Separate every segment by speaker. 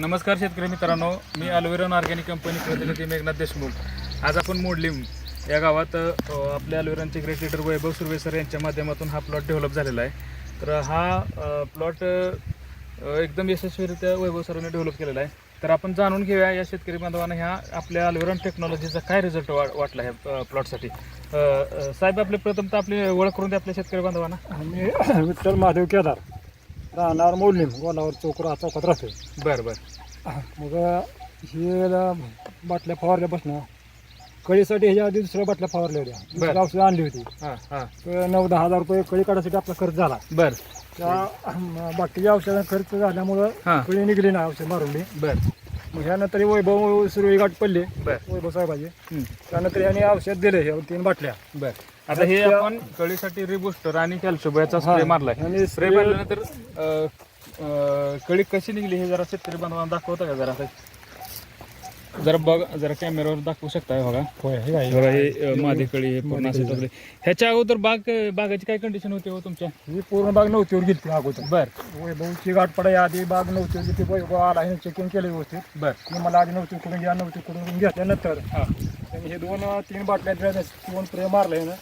Speaker 1: नमस्कार शेतकरी मित्रांनो मी अल्वेरॉन ऑर्गॅनिक कंपनी प्रतिनिधी मेघनाथ देशमुख. आज आपण मोडलिम या गावात आपल्या अल्वेरॉनचे great leader Vaibhav Surve sir यांच्या माध्यमातून हा प्लॉट डेव्हलप झालेला आहे. तर हा प्लॉट एकदम यशस्वीरित्या वैभव सरांनी डेव्हलप केलेला आहे. तर आपण जाणून घेऊया या शेतकरी बांधवांना ह्या आपल्या अल्वेरॉन टेक्नॉलॉजीचा काय रिझल्ट वा वाटला ह्या प्लॉटसाठी. साहेब आपले प्रथम तर आपली ओळख करून द्या आपल्या शेतकरी बांधवांना.
Speaker 2: मी विठ्ठल महादेव केदार. राहणार मोडलीम गोलावर चौक चौकात राहतो
Speaker 1: बरं बरं.
Speaker 2: मग हे बाटल्या फवारल्या बसणं कळीसाठी ह्याच्या आधी दुसऱ्या बाटल्या फवारल्या होत्या.
Speaker 1: बरं.
Speaker 2: दुसऱ्या औषधं आणली होती.
Speaker 1: हां हां.
Speaker 2: तर नऊ दहा हजार रुपये कळी काढायसाठी आपला खर्च झाला.
Speaker 1: बरं.
Speaker 2: त्या अं, बाकीच्या औषधां खर्च झाल्यामुळं
Speaker 1: हां.
Speaker 2: कळी निघली ना औषध मारून
Speaker 1: बरं.
Speaker 2: मग ह्यानंतर वैभव सुरळी गाठ पडले.
Speaker 1: बरं.
Speaker 2: वैभव साहेबाचे. त्यानंतर ह्याने औषध दिले ह्या तीन बाटल्या.
Speaker 1: बर. आता हे
Speaker 2: त्या-
Speaker 1: आपण कळीसाठी रिबुस्टर आणि कॅल्शियम याचा. स्प्रे मारलाय.
Speaker 2: आणि
Speaker 1: स्प्रे
Speaker 2: spray-
Speaker 1: मारल्यानंतर अं, अं, कळी कशी निघली हे जरा शेतकरी बांधवांना दाखवता का जरा? जरा बघ जरा कॅमेरावर दाखवू शकता हे बघा?
Speaker 2: हे.
Speaker 1: बघा हे कळी हे पूर्ण ह्याच्या अगोदर बाग बागाची काय कंडिशन होती हो तुमच्या?
Speaker 2: ही पूर्ण बाग नव्हतीवर गेली अगोदर.
Speaker 1: बर.
Speaker 2: वैभवची गाठ पडाय आधी बाग नव्हती होती ते वैभव आला हे चेकिंग केलं व्यवस्थित.
Speaker 1: बर.
Speaker 2: मी मला आधी नव्हती करून घ्या नव्हती करून घेतल्यानंतर.
Speaker 1: हा.
Speaker 2: त्यांनी हे दोन तीन बाटल्या दिल्या दोन प्रे मारले ना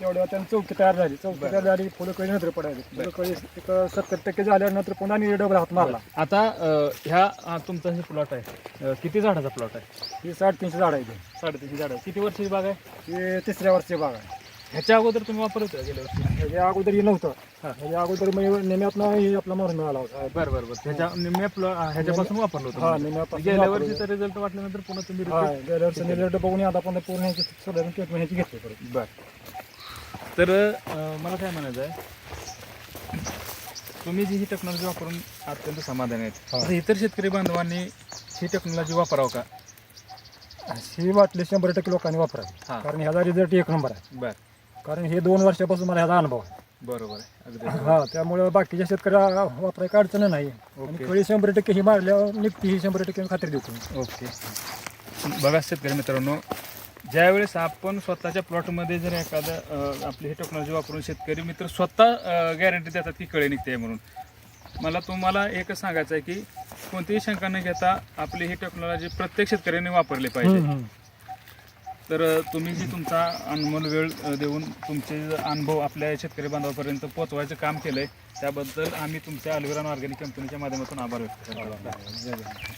Speaker 2: तेवढ्या त्यांनी चौकी तयार झाली. चौकी तयार झाली फुलं कळी नंतर पडायची फुलं कळी एक सत्तर टक्के झाल्यानंतर पुन्हा आणि डबल हात मारला.
Speaker 1: आता अं, ह्या हा तुमचा हे प्लॉट आहे. अं, किती झाडाचा प्लॉट आहे?
Speaker 2: ही साडेतीनशे झाड आहे.
Speaker 1: साडेतीनशे झाड. किती वर्षाची बाग आहे?
Speaker 2: हे तिसऱ्या वर्षी बाग आहे.
Speaker 1: ह्याच्या अगोदर तुम्ही वापरत होता गेल्या वर्षी?
Speaker 2: ह्याच्या अगोदर हे नव्हतं.
Speaker 1: हा.
Speaker 2: ह्याच्या अगोदर म्हणजे नेम्यातनं हे आपला मारून मिळाला होता.
Speaker 1: बरं बरं बरं. त्याच्या निम्म्या प्लॉ ह्याच्यापासून वापरलं
Speaker 2: हा
Speaker 1: होतं
Speaker 2: नेम्यापासून
Speaker 1: गेल्या
Speaker 2: वापरलं.
Speaker 1: वर्षीचा रिझल्ट वाटल्यानंतर पुन्हा तुम्ही
Speaker 2: हा
Speaker 1: repeat-
Speaker 2: गेल्या वर्षी रिझल्ट बघून आता पण पूर्ण ह्याची ट्रीटमेंट ह्याची घेतली परत.
Speaker 1: बर. तर मला काय म्हणायचं आहे? तुम्ही जी ही टेक्नॉलॉजी वापरून अत्यंत समाधानी आहेत.
Speaker 2: हा.
Speaker 1: आता इतर शेतकरी बांधवांनी ही टेक्नॉलॉजी वापरावं का?
Speaker 2: ही बाटली शंभर टक्के लोकांनी वापरावी.
Speaker 1: हा.
Speaker 2: कारण ह्याचा रिझल्ट एक नंबर आहे.
Speaker 1: बर.
Speaker 2: कारण हे दोन वर्षापासून मला ह्याचा अनुभव आहे.
Speaker 1: बरोबर आहे. अगदी
Speaker 2: हा त्यामुळे बाकीच्या शेतकऱ्याला वापरायला अडचण नाही. आणि
Speaker 1: ओके.
Speaker 2: कळी शंभर टक्के ही मारल्यावर निघते ही शंभर टक्के खात्री देतो.
Speaker 1: ओके. बघा शेतकरी मित्रांनो ज्यावेळेस आपण स्वतःच्या प्लॉटमध्ये जर एखादं आपली ही टेक्नॉलॉजी वापरून शेतकरी मित्र स्वतः गॅरंटी देतात की कळे निघते म्हणून. मला तुम्हाला एकच सांगायचं आहे की कोणतीही शंका न घेता आपली ही टेक्नॉलॉजी प्रत्येक शेतकऱ्यांनी वापरली पाहिजे. तर तुम्ही जी तुमचा अनमोल वेळ देऊन तुमचे अनुभव आपल्या शेतकरी बांधवापर्यंत पोहोचवायचं काम केलंय त्याबद्दल आम्ही तुमच्या अल्विरान ऑर्गॅनिक कंपनीच्या माध्यमातून आभार व्यक्त करतो.